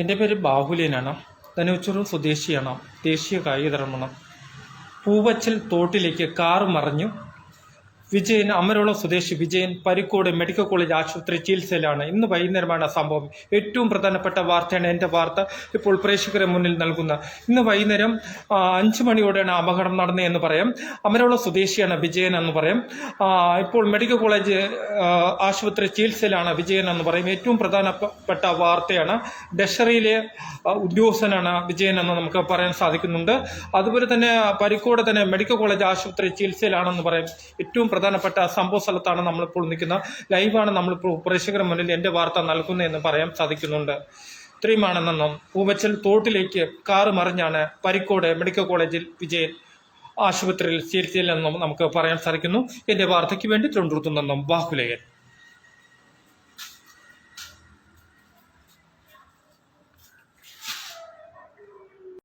എന്റെ പേര് ബാഹുലേനാണ്. തനുച്ചൂർ സ്വദേശിയാണ്. ദേശീയ കായിക ധർമ്മണം പൂവച്ചൽ തോട്ടിലേക്ക് കാർ മറിഞ്ഞു വിജയൻ അമരോളം സ്വദേശി വിജയൻ പരിക്കോട് മെഡിക്കൽ കോളേജ് ആശുപത്രി ചികിത്സയിലാണ്. ഇന്ന് വൈകുന്നേരമാണ് സംഭവം. ഏറ്റവും പ്രധാനപ്പെട്ട വാർത്തയാണ് എന്റെ വാർത്ത. ഇപ്പോൾ പ്രേക്ഷകരെ മുന്നിൽ നൽകുന്ന ഇന്ന് വൈകുന്നേരം അഞ്ച് മണിയോടെയാണ് അപകടം നടന്നത് എന്ന് പറയാം. അമരോളം സ്വദേശിയാണ് വിജയൻ എന്ന് പറയാം. ഇപ്പോൾ മെഡിക്കൽ കോളേജ് ആശുപത്രി ചികിത്സയിലാണ് വിജയൻ എന്ന് പറയും. ഏറ്റവും പ്രധാനപ്പെട്ട വാർത്തയാണ് ഡഷറിയിലെ ഉദ്യോഗസ്ഥനാണ് വിജയൻ എന്ന് നമുക്ക് പറയാൻ സാധിക്കുന്നുണ്ട്. അതുപോലെ തന്നെ പരിക്കോട് തന്നെ മെഡിക്കൽ കോളേജ് ആശുപത്രി ചികിത്സയിലാണെന്ന് പറയും. ഏറ്റവും പ്രധാനപ്പെട്ട സംഭവ സ്ഥലത്താണ് നമ്മളിപ്പോൾ നിൽക്കുന്നത്. ലൈവാണ് നമ്മളിപ്പോൾ പ്രേക്ഷകരുടെ മുന്നിൽ എന്റെ വാർത്ത നൽകുന്നത് എന്ന് പറയാൻ സാധിക്കുന്നുണ്ട്. ഇത്രയുമാണെന്നും പൂവച്ചൽ തോട്ടിലേക്ക് കാറ് മറിഞ്ഞാണ് പരിക്കോട് മെഡിക്കൽ കോളേജിൽ വിജയൻ ആശുപത്രിയിൽ ചികിത്സയിലെന്നും നമുക്ക് പറയാൻ സാധിക്കുന്നു. എന്റെ വാർത്തയ്ക്ക് വേണ്ടി തിരുവനന്തപുരത്തു നിന്നും ബാഹുലയൻ